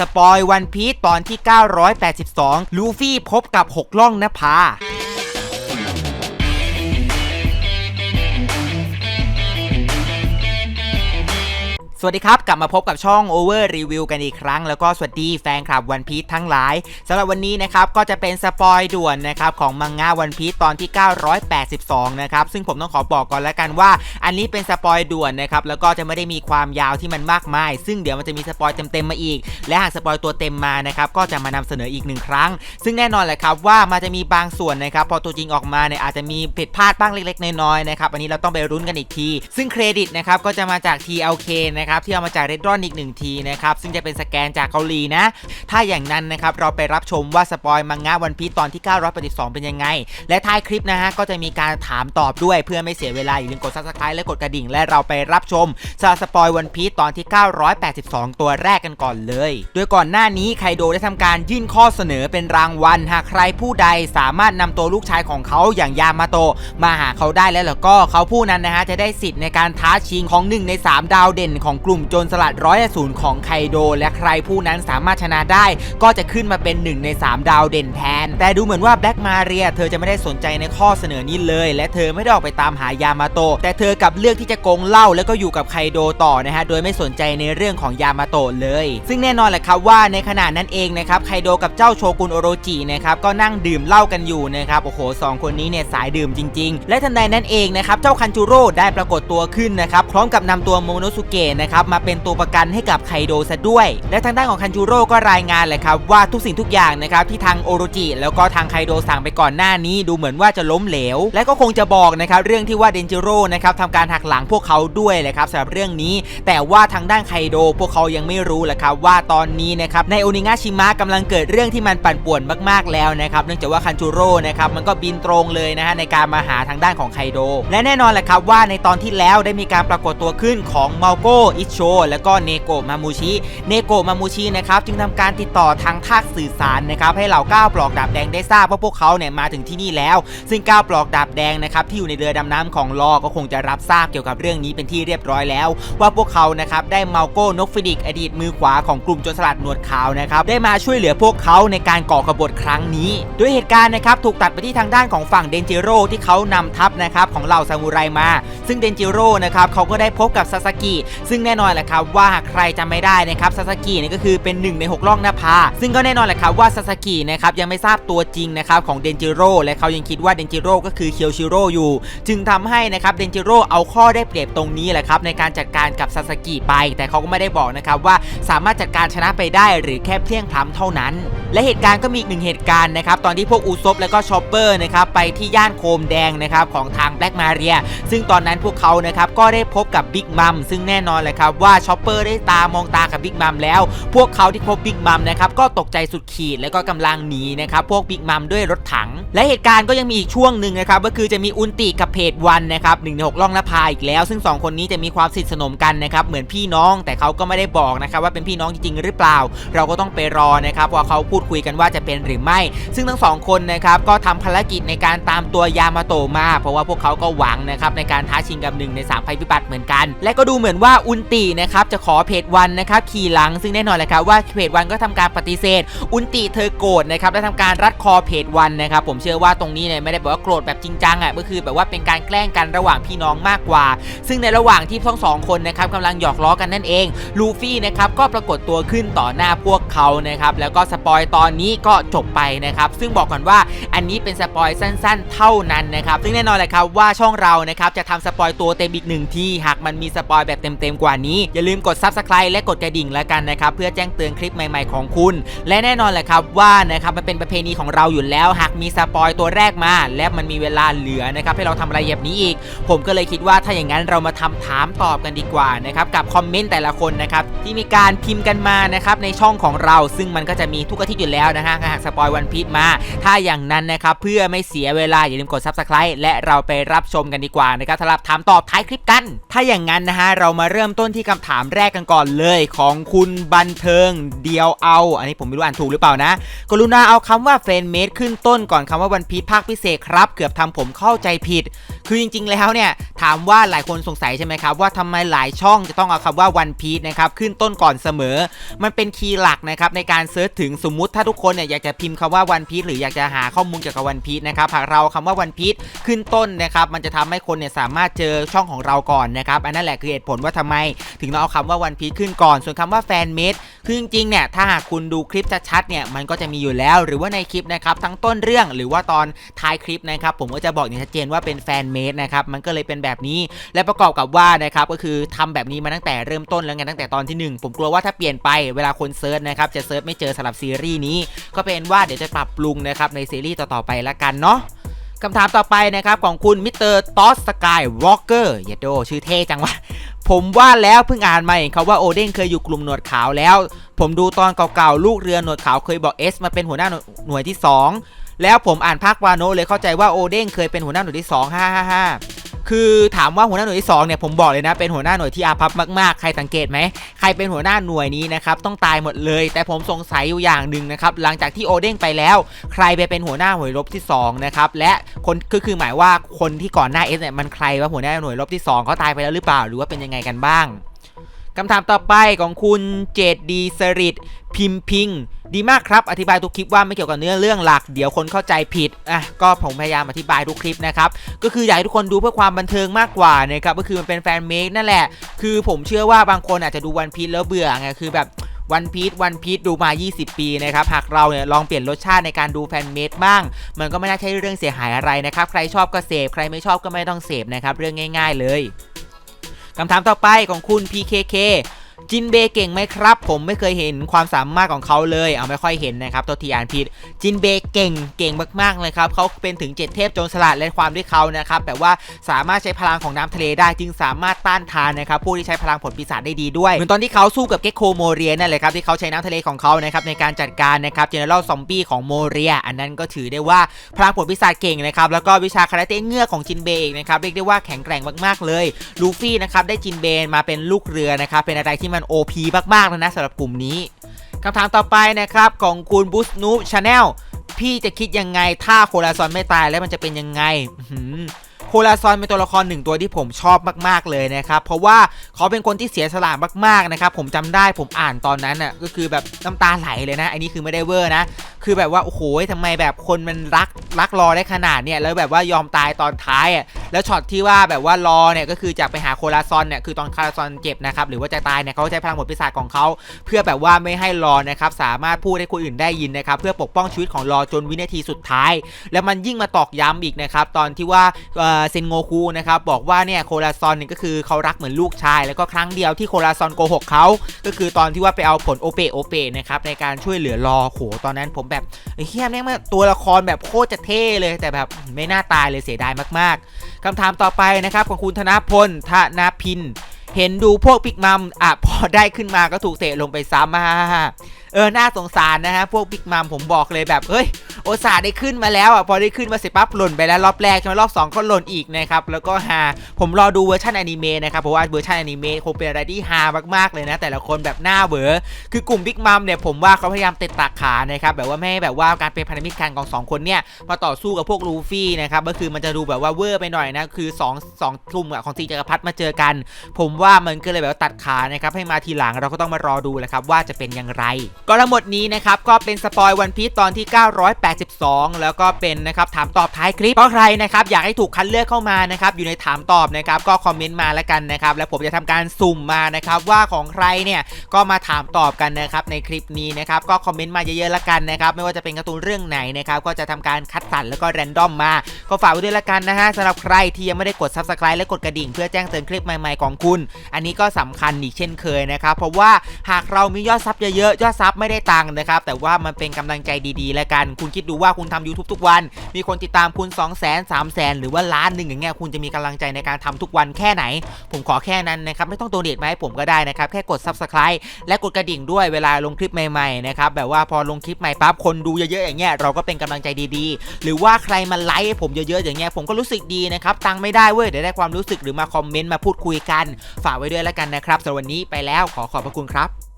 สปอยวันพีซตอนที่ 982 ลูฟี่พบกับ 6 ล่องนภา สวัสดีครับ กลับมาพบกับช่อง Over Review กันอีกครั้ง แล้วก็สวัสดีแฟนคลับวันพี e ทั้งหลายสำหรับวันนี้นะครับก็จะเป็นสปอยด่วนนะครับของมังงะวันพี e ตอนที่ 982 นะครับ ซึ่งผมต้องขอบอกก่อนแล้วกันว่า อันนี้เป็นสปอยด่วนนะครับแล้วก็จะไม่ได้มีความยาวที่มันมากมาย ซึ่งเดี๋ยวมันจะมีสปอยเต็มๆมาอีก และหากสปอยตัวเต็มมานะครับก็จะมานำเสนออีกหนึ่งครั้ง ซึ่งแน่นอนแหละครับว่ามันจะมีบางส่วนนะครับพอตัวจริงออกมาเนี่ยอาจจะมีผิดพลาดบ้างเล็ก ๆ น้อยๆนะครับอันนี้เราต้องไปรุ้นกันอีกที ซึ่งเครดิตนะครับก็จะมาจาก TLK นะครับที่เอามาจาก Red รอนอีกหนึ่งทีนะครับซึ่งจะเป็นสแกนจากเกาหลีนะ ถ้าอย่างนั้นนะครับเราไปรับชมว่าสปอยมังงะวันพีตอนที่ 982 เป็นยังไง และท้ายคลิปนะฮะก็จะมีการถามตอบด้วยเพื่อไม่เสียเวลาอย่าลืมกด subscribe และกดกระดิ่ง และเราไปรับชมสสปอยวันพีตอนที่ 982 ตัวแรกกันก่อนเลย โดยก่อนหน้านี้ไคโดได้ทำการยื่นข้อเสนอเป็นรางวัลหากใครผู้ใดสามารถนำตัวลูกชายของเขาอย่างยามาโตมาหาเขาได้แล้วแล้วก็เขาผู้นั้นนะฮะจะได้สิทธิ์ในการท้าชิงของหนึ่งในสามดาวเด่นของกลุ่มโจรสลัดร้อยศูนย์ของไคโด และใครผู้นั้นสามารถชนะได้ ก็จะขึ้นมาเป็น 1 ใน 3 ดาวเด่นแทน แต่ดูเหมือนว่าแบล็กมาเรียเธอจะไม่ได้สนใจในข้อเสนอนี้เลย และเธอไม่ได้ออกไปตามหายามาโตะแต่เธอกลับเลือกที่จะโกงเหล้าแล้วก็อยู่กับไคโดต่อนะฮะโดยไม่สนใจในเรื่องของยามาโตะเลย ซึ่งแน่นอนแหละครับว่าในขณะนั้นเองนะครับไคโดกับเจ้าโชกุนโอโรจินะครับก็นั่งดื่มเหล้ากันอยู่นะครับโอ้โหสองคนนี้เนี่ยสายดื่มจริง ๆ และทันใดนั้นเองนะครับเจ้าคันจูโร่ได้ปรากฏตัวขึ้นนะครับพร้อมกับนำตัวโมโนสุเกะนะครับมาเป็นตัวประกันให้กับไคโดซะด้วย และทางด้านของคันจูโร่ก็รายงานเลยครับว่าทุกสิ่งทุกอย่างนะครับที่ทางโอโรจิแล้วก็ทางไคโดสั่งไปก่อนหน้านี้ ดูเหมือนว่าจะล้มเหลว และก็คงจะบอกนะครับเรื่องที่ว่าเดนจิโร่นะครับทำการหักหลังพวกเขาด้วยแหละครับสำหรับเรื่องนี้ แต่ว่าทางด้านไคโดพวกเขายังไม่รู้แหละครับว่าตอนนี้นะครับในโอนิงาชิมะกำลังเกิดเรื่องที่มันปั่นป่วนมากๆแล้วนะครับเนื่องจากว่าคันจูโร่นะครับมันก็บินตรงเลยนะฮะในการมาหาทางด้านของไคโด และแน่นอนแหละครับว่าในตอนที่แล้วได้มีการปรากฏตัวขึ้นของมาโกอิโช และก็เนโกะมามูชิ เนโกะมามูชินะครับจึงทำการติดต่อทางภาคสื่อสารนะครับให้เหล่าก้าวปลอกดาบแดงได้ทราบว่าพวกเขาเนี่ยมาถึงที่นี่แล้ว ซึ่งก้าวปลอกดาบแดงนะครับที่อยู่ในเรือดำน้ำของลอก็คงจะรับทราบเกี่ยวกับเรื่องนี้เป็นที่เรียบร้อยแล้ว ว่าพวกเขานะครับได้เมาโก้นกฟิดิกอดีตมือขวาของกลุ่มโจรสลัดหนวดขาวนะครับได้มาช่วยเหลือพวกเขาในการก่อกบฏครั้งนี้โดยเหตุการณ์นะครับถูกตัดไปที่ทางด้านของฝั่งเดนจิโร่ที่เขานำทัพนะครับของเหล่าซามูไรมา ซึ่งเดนจิโร่นะครับเขาก็ได้พบกับซาสกิซึ่งแน่นอนแหละครับว่าใครจำไม่ได้นะครับซาสกินี่ก็คือเป็นหนึ่งใน 6 ล่องนภาซึ่งก็แน่นอนแหละครับว่าซาสกินะครับยังไม่ทราบตัวจริงนะครับของเดนจิโร่และเขายังคิดว่าเดนจิโร่ก็คือเคียวชิโร่อยู่ จึงทำให้นะครับเดนจิโร่เอาข้อได้เปรียบตรงนี้แหละครับในการจัดการกับซาสกิไป แต่เขาก็ไม่ได้บอกนะครับว่าสามารถจัดการชนะไปได้หรือแค่เพียงพล้ำเท่านั้น และเหตุการณ์ก็มีอีกหนึ่งเหตุการณ์นะครับตอนที่พวกอูซบและก็ชอปเปอร์นะครับไปที่ย่านโคมแดงนะครับของทางแบล็กมาเรียซึ่งตอนนั้นพวกเขานะครับก็ได้พบกับบิ๊กมัมซึ่งแน่นอนเลครับว่าชอปเปอร์ได้ตามองตากับบิ๊กมัมแล้ว พวกเขาที่พบบิ๊กมัมนะครับก็ตกใจสุดขีดแล้วก็กำลังหนีนะครับพวกบิ๊กมัมด้วยรถถัง และเหตุการณ์ก็ยังมีอีกช่วงหนึ่งนะครับก็คือจะมีอุนติกับเพจวันนะครับหนึ่งในหกล่องนภาอีกแล้ว ซึ่งสองคนนี้จะมีความสนิทสนมกันนะครับเหมือนพี่น้องแต่เขาก็ไม่ได้บอกนะครับว่าเป็นพี่น้องจริงๆหรือเปล่า เราก็ต้องไปรอนะครับว่าเขาพูดคุยกันว่าจะเป็นหรือไม่ ซึ่งทั้งสองคนนะครับก็ทำภารกิจในการตามตัวยามาโตมา เพราะว่าพวกเขาก็หวังนะครับในการท้าชิงกับหนึ่งในสามภัยพิบัติเหมือนกัน และก็ดูเหมือนว่าอุนนตินะครับจะขอเพจวันนะครับขี่หลังซึ่งแน่นอนแหละครับว่าเพจวันก็ทำการปฏิเสธ อุนติเธอโกรธนะครับและทำการรัดคอเพจวันนะครับผมเชื่อว่าตรงนี้เนี่ยไม่ได้แบบว่าโกรธแบบจริงจังอะก็คือแบบว่าเป็นการแกล้งกันระหว่างพี่น้องมากกว่า ซึ่งในระหว่างที่ทั้งสองคนนะครับกำลังหยอกล้อกันนั่นเองลูฟี่นะครับก็ปรากฏตัวขึ้นต่อหน้าพวกเขานะครับแล้วก็สปอยตอนนี้ก็จบไปนะครับซึ่งบอกก่อนว่าอันนี้เป็นสปอยสั้น ๆ เท่านั้นนะครับซึ่งแน่นอนแหละครับว่าช่องเรานะครับจะทำสปอยตัวเต็มอีกหนึ่งที่หากมันมีสปอยแบบเต็มๆกว่านี้ อย่าลืมกด Subscribe และกดกระดิ่งแล้วกันนะครับเพื่อแจ้งเตือนคลิปใหม่ๆของคุณ และแน่นอนแหละครับว่านะครับมันเป็นประเพณีของเราอยู่แล้ว หากมีสปอยตัวแรกมา และมันมีเวลาเหลือนะครับให้เราทำอะไรแบบนี้อีก ผมก็เลยคิดว่าถ้าอย่างนั้นเรามาทำถามตอบกันดีกว่านะครับกับคอมเมนต์แต่ละคนนะครับที่มีการพิมพ์กันมานะครับในช่องของเรา ซึ่งมันก็จะมีทุกอาทิตย์อยู่แล้วนะฮะหากสปอยวันพีชมา ถ้าอย่างนั้นนะครับเพื่อไม่เสียเวลาอย่าลืมกด Subscribe และเราไปรับชมกันดีกว่านะครับสำหรับถามตอบท้ายคลิปกัน ถ้าอย่างนั้นนะฮะเรามาเริ่มต้นที่คำถามแรกกันก่อนเลยของคุณบันเทิงเดียวเอา อันนี้ผมไม่รู้อ่านถูกหรือเปล่านะ กรุณาเอาคำว่าเฟรนเมดขึ้นต้นก่อนคำว่าวันพีชภาคพิเศษครับ เกือบทำผมเข้าใจผิด คือจริงๆแล้วเนี่ยถามว่าหลายคนสงสัยใช่ไหมครับว่าทำไมหลายช่องจะต้องเอาคำว่า One Piece นะครับขึ้นต้นก่อนเสมอ มันเป็นคีย์หลักนะครับในการเซิร์ชถึงสมมุติถ้าทุกคนเนี่ยอยากจะพิมพ์คำว่า One Piece หรืออยากจะหาข้อมูลเกี่ยวกับ One Piece นะครับหากเราคำว่า One Piece ขึ้นต้นนะครับมันจะทำให้คนเนี่ยสามารถเจอช่องของเราก่อนนะครับอันนั้นแหละคือเหตุผลว่าทำไม ถึงเราเอาคำว่า One Piece ขึ้นก่อน ส่วนคำว่าแฟนเมดคือจริงๆเนี่ยถ้าหากคุณดูคลิปชัดๆเนี่ยมันก็จะมีอยู่แล้ว หรือว่าในคลิปนะครับทั้งต้นเรื่องหรือว่าตอนท้ายคลิปนะครับผมก็จะบอกอย่างชัดเจนว่าเป็นแฟนเมดนะครับมันก็เลยเป็นแบบนี้และประกอบกับว่านะครับก็คือทำแบบนี้มาตั้งแต่เริ่มต้นแล้วไงตั้งแต่ตอนที่หนึ่งผมกลัวว่าถ้าเปลี่ยนไปเวลาคนเซิร์ชนะครับจะเซิร์ชไม่เจอสำหรับซีรีส์นี้ ก็เป็นว่าเดี๋ยวจะปรับปรุงนะครับในซีรีส์ต่อๆไปละกันเนาะคำถามต่อไปนะครับของคุณมิสเตอร์ตอสสกายวอล์กเกอร์อย่าโดชื่อเท่จังวะ ผมว่าแล้วเพิ่งอ่านมาเองเขาว่าโอเด้งเคยอยู่กลุ่มหนวดขาวแล้ว ผมดูตอนเก่าๆลูกเรือหนวดขาวเคยบอกเอสมาเป็นหัวหน้าหน่วยที่ 2 แล้วผมอ่านภาควาโนเลยเข้าใจว่าโอเด้งเคยเป็นหัวหน้าหน่วยที่ 2 555 คือถามว่าหัวหน้าหน่วยที่2เนี่ยผมบอกเลยนะเป็นหัวหน้าหน่วยที่อาภัพมากๆ ใครสังเกตไหมใครเป็นหัวหน้าหน่วยนี้นะครับต้องตายหมดเลย แต่ผมสงสัยอยู่อย่างหนึ่งนะครับหลังจากที่โอเด้งไปแล้ว ใครไปเป็นหัวหน้าหน่วยรบที่2นะครับและคนคือคือหมายว่าคนที่ก่อนหน้าเอสเนี่ยมันใครว่าหัวหน้าหน่วยรบที่2เขาตายไปแล้วหรือเปล่า หรือว่าเป็นยังไงกันบ้างคำถามต่อไปของคุณเจดดีสริตพิมพิง ดีมากครับ อธิบายทุกคลิปว่าไม่เกี่ยวกับเนื้อเรื่องหลัก เดี๋ยวคนเข้าใจผิดอะก็ผมพยายามอธิบายทุกคลิปนะครับ ก็คืออยากให้ทุกคนดูเพื่อความบันเทิงมากกว่านะครับ ก็คือมันเป็นแฟนเมคนั่นแหละ คือผมเชื่อว่าบางคนอาจจะดูวันพี e แล้วเบื่อไง คือแบบวันพี e วันพี e ดูมา 20 ปีนะครับ หากเราเนี่ยลองเปลี่ยนรสชาติในการดูแฟนเมดบ้าง มันก็ไม่น่าใช่เรื่องเสียหายอะไรนะครับ ใครชอบก็เสพ ใครไม่ชอบก็ไม่ต้องเสพนะครับ เรื่องง่าย ๆ เลยคำถามต่อไปของคุณ PKK จินเบเก่งไหมครับ ผมไม่เคยเห็นความสามารถของเขาเลย เอาไม่ค่อยเห็นนะครับตัวทีอ่านผิด จินเบเก่งเก่งมากๆเลยครับเขาเป็นถึงเจ็ดเทพโจรสลัดและความที่เขานะครับแบบว่าสามารถใช้พลังของน้ำทะเลได้จึงสามารถต้านทานนะครับผู้ที่ใช้พลังผลปีศาจได้ดีด้วยเหมือนตอนที่เขาสู้กับเก็กโคโมเรียนั่นแหละครับที่เขาใช้น้ำทะเลของเขานะครับในการจัดการนะครับเจเนอเรลซอมบี้ของโมเรีย อันนั้นก็ถือได้ว่าพลังผลปีศาจเก่งนะครับแล้วก็วิชาคาราเต้เงือกของจินเบเองนะครับเรียกได้ว่าแข็งแกร่งมากๆเลยลูฟี่นะครับได้จินเบมาเป็นลูกเรือนะครับเป็นอะไรที่มัน OP มากๆแล้วนะสำหรับกลุ่มนี้คำถามต่อไปนะครับของคุณบูสนูชาแนลพี่จะคิดยังไงถ้าโคลาซอนไม่ตายแล้วมันจะเป็นยังไงโคลาซอนเป็นตัวละครหนึ่งตัวที่ผมชอบมากๆเลยนะครับ เพราะว่าเขาเป็นคนที่เสียสละมากๆนะครับ ผมจำได้ผมอ่านตอนนั้นอะก็คือแบบน้ำตาไหลเลยนะ อันนี้คือไม่ได้เวอร์นะ คือแบบว่า โอ้โหทำไมแบบคนมันรักรักรอได้ขนาดเนี่ยแล้วแบบว่ายอมตายตอนท้ายอะแล้วช็อตที่ว่าแบบว่ารอเนี่ยก็คือจะไปหาโคลาซอนเนี่ยคือตอนโคลาซอนเจ็บนะครับหรือว่าจะตายเนี่ยเขาใช้พลังหมดปีศาจของเขาเพื่อแบบว่าไม่ให้รอนะครับสามารถพูดให้คนอื่นได้ยินนะครับเพื่อปกป้องชีวิตของรอจนวินาทีสุดท้าย แล้วมันยิ่งมาตอกย้ำอีกนะครับตอนที่ว่าเซนโงคูนะครับบอกว่าเนี่ยโคลาซอนเนี่ยก็คือเขารักเหมือนลูกชาย แล้วก็ครั้งเดียวที่โคลาซอนโกหกเขาก็คือตอนที่ว่าไปเอาผลโอเปโอเปนะครับในการช่วยเหลือรอโหตอนนั้นผมแบบเฮียแม่งมันตัวละครแบบโคตรจะเท่เลยแต่แบบไม่น่าตายเลยเสียดายมากๆคำถามต่อไปนะครับของคุณธนพลธนาพิน เห็นดูพวกปิกมัมอะพอได้ขึ้นมาก็ถูกเตะลงไปซ้ำมา เออน่าสงสารนะฮะพวกปิกมัมผมบอกเลยแบบเฮ้ยโอซาได้ขึ้นมาแล้วอะพอได้ขึ้นมาเสร็จปั๊บหล่นไปแล้วรอบแรกใช่ไหมรอบ2ก็หล่นอีกนะครับแล้วก็ฮาผมรอดูเวอร์ชันอนิเมะนะครับเพราะว่าเวอร์ชันอนิเมะคงเป็นอะไรที่ฮามากๆเลยนะ แต่ละคนแบบหน้าเบอร์คือกลุ่มบิ๊กมัมเนี่ยผมว่าเขาพยายามเตะตากขานะครับแบบว่าไม่ให้แบบว่าการเป็นพันธมิตรกันของสองคนเนี่ยมาต่อสู้กับพวกลูฟี่นะครับก็คือมันจะดูแบบว่าเวอร์ไปหน่อยนะคือ 2 2กลุ่มอะของซีจักรพรรดิมาเจอกัน ผมว่ามันก็เลยแบบว่าตัดขานะครับให้มาทีหลังเราก็ต้องมารอดูแหละครับว่าจะเป็นอย่างไร ก็ทั้งหมดนี้นะครับก็เป็นสปอยวันพี e ตอนที่ 982 แล้วก็เป็นนะครับถามตอบท้ายคลิปเพราะใครนะครับอยากให้ถูกคัดเลือกเข้ามานะครับอยู่ในถามตอบนะครับก็คอมเมนต์มาแล้วกันนะครับแล้วผมจะทำการสุ่มมานะครับว่าของใครเนี่ยก็มาถามตอบกันนะครับในคลิปนี้นะครับก็คอมเมนต์มาเยอะๆแล้วกันนะครับไม่ว่าจะเป็นการ์ตูนเรื่องไหนนะครับก็จะทำการคัดสรรแล้วก็แรนดอมมา ก็ฝากไว้ด้วยละกันนะฮะสำหรับใครที่ยังไม่ได้กด subscribe และกดกระดิ่งเพื่อแจ้งเตือนคลิปใหม่ๆของคุณ อันนี้ก็สำคัญอีกเช่นเคยนะครับเพราะว่าหากเรามียอดซับเยอะๆยอดซับไม่ได้ตังค์นะครับ แต่ว่ามันเป็นกำลังใจดีๆ แล้วกัน คุณคิดดูว่าคุณทำ YouTube ทุกวัน มีคนติดตามคุณ 2 0 0 0 0 0 3 0 0 0 0 หรือว่าล้านหนึ่งอย่างเงี้ยคุณจะมีกำลังใจในการทำทุกวันแค่ไหน ผมขอแค่นั้นนะครับ ไม่ต้องโดเนทมาให้ผมก็ได้นะครับ แค่กด subscribe และกดกระดิ่งด้วยเวลาลงคลิปใหม่ๆนะครับแบบว่าพอลงคลิปใหม่ปั๊บคนดูเยอะๆอย่างเงี้ยเราก็เป็นกำลังใจดีๆ หรือว่าใครมาไลค์ให้ผมเยอะๆอย่างเงี้ยผมก็รู้สึกดีนะครับตังค์ไม่ได้เว้ยเดี๋ยวได้ความรู้สึกหรือมาคอมเมนต์มาพูดคุยกัน ฝากไว้ด้วยแล้วกันนะครับสำหรับวันนี้ไปแล้วขอขอบพระคุณครับ